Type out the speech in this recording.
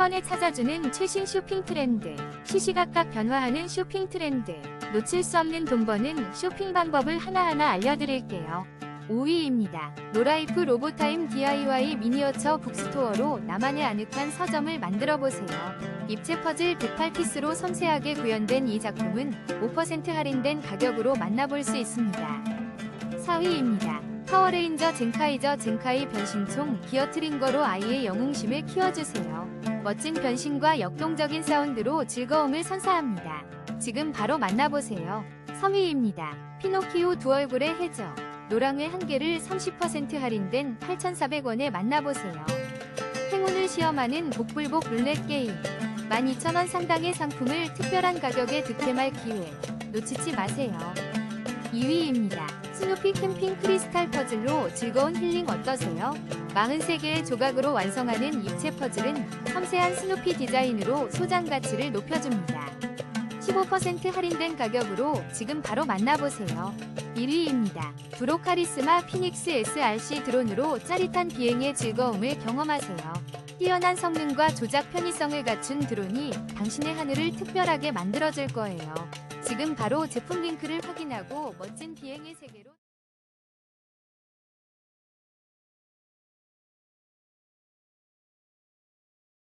번에 찾아주는 최신 쇼핑 트렌드, 시시각각 변화하는 쇼핑 트렌드, 놓칠 수 없는 돈 버는 쇼핑 방법을 하나하나 알려드릴게요. 5위입니다. 노라이프 로보타임 DIY 미니어처 북스토어로 나만의 아늑한 서점을 만들어보세요. 입체 퍼즐 108피스로 섬세하게 구현된 이 작품은 5% 할인된 가격으로 만나볼 수 있습니다. 4위입니다. 파워레인저 젠카이저 젠카이 변신총 기어 트링거로 아이의 영웅심을 키워주세요. 멋진 변신과 역동적인 사운드로 즐거움을 선사합니다. 지금 바로 만나보세요. 3위입니다. 피노키오 두 얼굴의 해저 노랑의 한 개를 30% 할인된 8,400원에 만나보세요. 행운을 시험하는 복불복 룰렛 게임 12,000원 상당의 상품을 특별한 가격에 득템할 기회 놓치지 마세요. 2위입니다. 스누피 캠핑 크리스탈 퍼즐로 즐거운 힐링 어떠세요? 43개의 조각으로 완성하는 입체 퍼즐은 섬세한 스누피 디자인으로 소장 가치를 높여줍니다. 15% 할인된 가격으로 지금 바로 만나보세요. 1위입니다. 브로 카리스마 피닉스 SRC 드론으로 짜릿한 비행의 즐거움을 경험하세요. 뛰어난 성능과 조작 편의성을 갖춘 드론이 당신의 하늘을 특별하게 만들어줄 거예요. 지금 바로 제품 링크를 확인하고 멋진 비행의 세계로